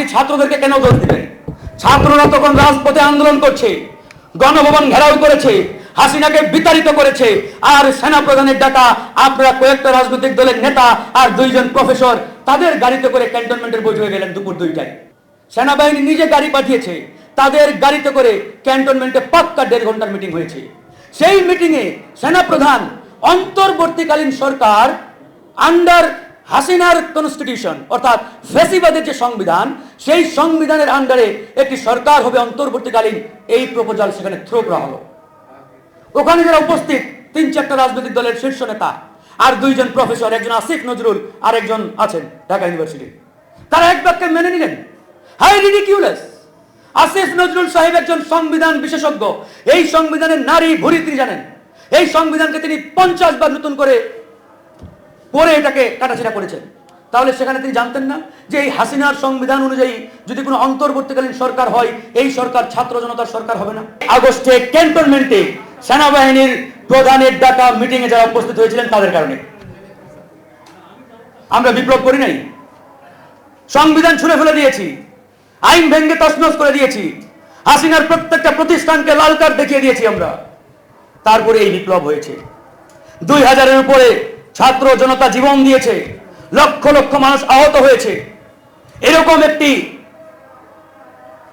আপনি ছাত্রদেরকে কেন দোষ দিবেন ছাত্ররা তখন রাজপথে আন্দোলন করছে, গণভবন ঘেরাও করেছে, হাসিনাকে বিতাড়িত করেছে, আর সেনা প্রধানের ডাকা আপনারা কয়েকটা রাজনৈতিক দলের নেতা আর দুইজন প্রফেসর, তাদের গাড়িতে করে ক্যান্টনমেন্টের বৈঠকে গেলেন দুপুর দুইটায়। সেনাবাহিনী নিজে গাড়ি পাঠিয়েছে, তাদের গাড়িতে করে ক্যান্টনমেন্টে পাক্কা দেড় ঘণ্টার মিটিং হয়েছে। সেই মিটিংয়ে সেনাপ্রধান অন্তর্বর্তীকালীন সরকার আন্ডার হাসিনার কনস্টিটিউশন অর্থাৎ ফেসিবাদের যে সংবিধান, সেই সংবিধানের আন্ডারে একটি সরকার হবে অন্তর্বর্তীকালীন, এই প্রপোজাল সেখানে থ্রো করা হলো। ওখানে যারা উপস্থিত, তিন চারটা রাজনৈতিক দলের শীর্ষ নেতা, আর দুইজন প্রফেসর একজন আসিফ নজরুল, আর একজন আছেন ঢাকা ইউনিভার্সিটি তারা এক বাক্যে মেনে নিলেন হাই রিডিকিউলাস আসিফ নজরুল সাহেব একজন সংবিধান বিশেষজ্ঞ। এই সংবিধানের নারী ভুরি তিনি জানেন। এই সংবিধানকে তিনি পঞ্চাশ বার নতুন করে পরে এটাকে কাটাছেড়া করেছেন। তাহলে সেখানে তিনি জানতেন না যে এই হাসিনার সংবিধান অনুযায়ী যদি কোনো অন্তর্বর্তীকালীন সরকার হয়, এই সরকার ছাত্র জনতার সরকার হবে না। আগস্টে ক্যান্টনমেন্টে সেনাবাহিনীর প্রধানের ডাকা মিটিংয়ে যারা উপস্থিত হয়েছিলেন তাদের কারণে। আমরা বিপ্লব করি নাই। সংবিধান ছুঁড়ে ফেলে দিয়েছি। আইন ভেঙ্গে তছনছ করে দিয়েছি। হাসিনার প্রত্যেকটা প্রতিষ্ঠানকে লাল কার্ড দেখিয়ে দিয়েছি আমরা। তারপরে এই বিপ্লব হয়েছে। দুই হাজারের উপরে ছাত্র জনতা জীবন দিয়েছে, লক্ষ লক্ষ মানুষ আহত হয়েছে। এরকম একটি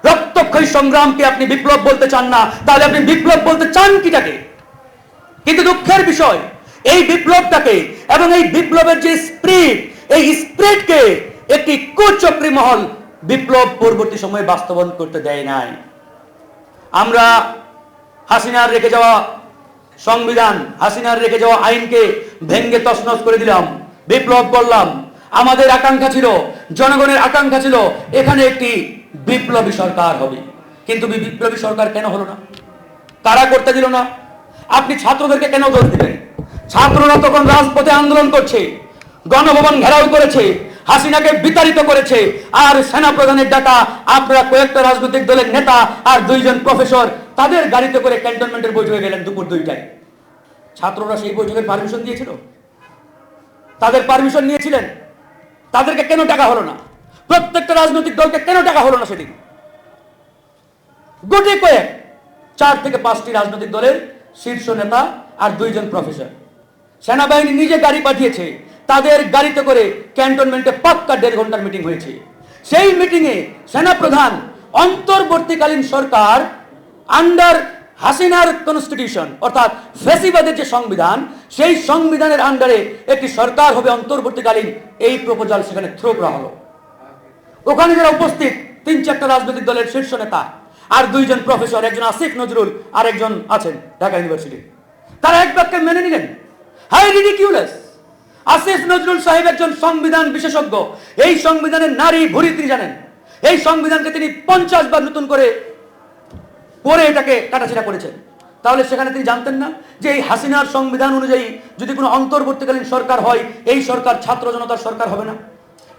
রক্তক্ষয়ী সংগ্রামকে আপনি বিপ্লব বলতে চান না, তাহলে আপনি বিপ্লব বলতে চান কিটাকে? কিন্তু দুঃখের বিষয়, এই বিপ্লবটাকে এবং এই বিপ্লবের যে স্প্রিট এই স্প্রিটকে একটি কুচক্রী মহল বিপ্লব পরবর্তী সময়ে বাস্তবায়ন করতে দেয় নাই। আমরা হাসিনার রেখে যাওয়া সংবিধান হাসিনার রেখে যাওয়া আইনকে ভেঙ্গে তছনছ করে দিলাম। বিপ্লব করলাম। আমাদের আকাঙ্ক্ষা ছিল, জনগণের আকাঙ্ক্ষা ছিল, এখানে একটি বিপ্লবী সরকার হবে। কিন্তু বিপ্লবী সরকার কেন হলো না? কারা করতে দিল না? আপনি ছাত্রদেরকে কেন দোষ দিলেন? ছাত্ররা তখন রাজপথে আন্দোলন করছে, গণভবন ঘেরাও করেছে, হাসিনাকে বিতাড়িত করেছে, আর সেনা প্রধানের ডাকা আপনারা কয়েকটা রাজনৈতিক দলের নেতা আর দুইজন প্রফেসর তাদের গাড়িতে করে ক্যান্টনমেন্টের বৈঠকে গেলেন দুপুর দুইটায়। ছাত্ররা সেই বৈঠকের পারমিশন দিয়েছিল। তাদের পারমিশন নিয়েছিলেন। তাদেরকে কেন টাকা হলো না? প্রত্যেকটা রাজনৈতিক দলকে কেন টাকা হলো না সেদিন? গোটে কয়েক, চার থেকে পাঁচটি রাজনৈতিক দলের শীর্ষ নেতা আর দুইজন প্রফেসর সেনাবাহিনী নিজে গাড়ি পাঠিয়েছে। তাদের গাড়িতে করে ক্যান্টনমেন্টে পাক্কা দেড় ঘণ্টার মিটিং হয়েছে। সেই মিটিংয়ে সেনাপ্রধান, অন্তর্বর্তীকালীন সরকার আন্ডার হাসিনার কনস্টিটিউশন অর্থাৎ ফেসিবাদের যে সংবিধান, সেই সংবিধানের আন্ডারে একটি সরকার হবে অন্তর্বর্তীকালীন। এই প্রপোজাল সেখানে থ্রো করা হলো। ওখানে যারা উপস্থিত, তিন চারটা রাজনৈতিক দলের শীর্ষ নেতা আর দুইজন প্রফেসর একজন আসিফ নজরুল আর একজন আছেন ঢাকা ইউনিভার্সিটি তারা এক বাক্যে মেনে নিলেন। হাই রিডিকিউলাস আসিফ নজরুল সাহেব একজন সংবিধান বিশেষজ্ঞ। এই সংবিধানের নারী ভুরি তিনি জানেন। এই সংবিধানকে তিনি পঞ্চাশ বার নতুন করে পরে এটাকে কাটাছেড়া করেছেন। তাহলে সেখানে তিনি জানতেন না যে এই হাসিনার সংবিধান অনুযায়ী যদি কোনো অন্তর্বর্তীকালীন সরকার হয়, এই সরকার ছাত্র জনতার সরকার হবে না।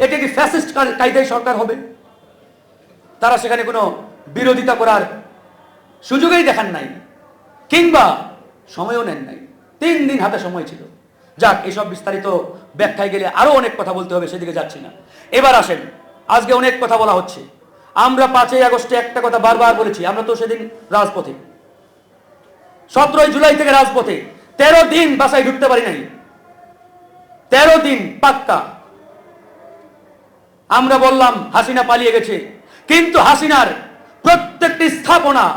এটি একটি ফ্যাসিস্ট কায়দায় সরকার হবে? তারা সেখানে কোনো বিরোধিতা করার সুযোগেই দেখান নাই, কিংবা সময়ও নেন নাই। তিন দিন হাতে সময় ছিল। যাক, এসব বিস্তারিত ব্যাখ্যায় গেলে আরও অনেক কথা বলতে হবে, সেদিকে যাচ্ছি না। এবার আসেন। আজকে অনেক কথা বলা হচ্ছে। আমরা পাঁচই আগস্টে একটা কথা বারবার বলেছি, আমরা তো সেদিন রাজপথে। সতেরোই জুলাই থেকে রাজপথে। তেরো দিন বাসায় ঢুকতে পারি নাই। তেরো দিন পাক্কা। আমরা বললাম, হাসিনা পালিয়ে গেছে। কিন্তু হাসিনার প্রত্যেকটি স্থাপনা